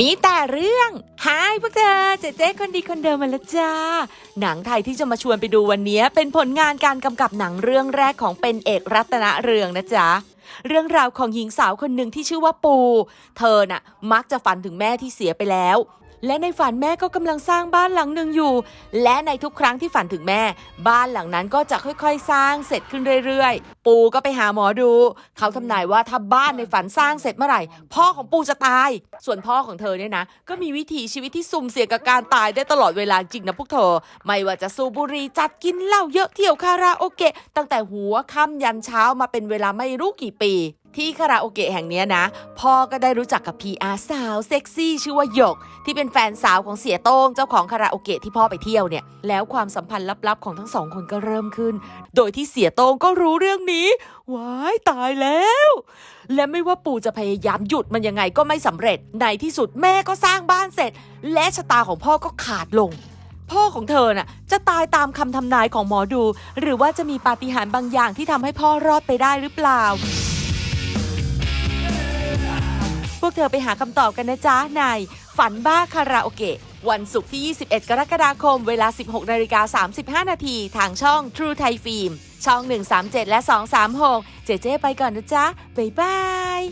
มีแต่เรื่องฮายพวกเธอเจ๊เจ๊คนดีคนเดิมมาแล้วจ้า หนังไทยที่จะมาชวนไปดูวันนี้ เป็นผลงานการกำกับหนังเรื่องแรกของเป็นเอกรัตนเรืองนะจ๊ะเรื่องราวของหญิงสาวคนหนึ่งที่ชื่อว่าปู เธอน่ะมักจะฝันถึงแม่ที่เสียไปแล้ว และในฝันแม่ก็กำลังสร้างบ้านหลังหนึ่งอยู่ และในทุกครั้งที่ฝันถึงแม่ บ้านหลังนั้นก็จะค่อยๆ สร้างเสร็จขึ้นเรื่อยๆ ปูก็ไปหาหมอดู เขาทำนายว่าถ้าบ้านในฝันสร้างเสร็จเมื่อไหร่ พ่อของปูจะตาย ส่วนพ่อของเธอเนี่ยนะ ก็มีวิถีชีวิตที่สุ่มเสี่ยงกับการตายได้ตลอดเวลาจริงนะพวกเธอ ไม่ว่าจะสูบบุหรี่จัดกินเหล้าเยอะเที่ยวคาราโอเกะตั้งแต่หัวค่ำยันเช้ามาเป็นเวลาไม่รู้กี่ปี ที่คาราโอเกะแห่งนี้นะ พ่อก็ได้รู้จักกับพีอาสาวเซ็กซี่ชื่อว่าหยก ที่เป็นแฟนสาวของเสียโต้งเจ้าของคาราโอเกะที่พ่อไปเที่ยวเนี่ย แล้วความสัมพันธ์ลับๆของทั้งสองคนก็เริ่มขึ้น โดยที่เสียโต้งก็รู้เรื่องนี้ว้ายตายแล้ว และไม่ว่าปู่จะพยายามหยุดมันยังไงก็ไม่สำเร็จในที่สุดแม่ก็สร้างบ้านเสร็จ และชะตาของพ่อก็ขาดลงพ่อของเธอน่ะจะตายตามคำทำนายของหมอดู หรือว่าจะมีปาฏิหาริย์บางอย่างที่ทำให้พ่อรอดไปได้หรือเปล่า วกเธอไปหาคำตอบกันนะจ๊ะในฝันบ้าคาราโอเกะ วันศุกร์ที่ 21 กรกฎาคม เวลา 16นาฬิกา35 นาที ทางช่อง True Thai Film ช่อง 137 และ 236 เจเจไปก่อนนะจ๊ะ บ๊ายบาย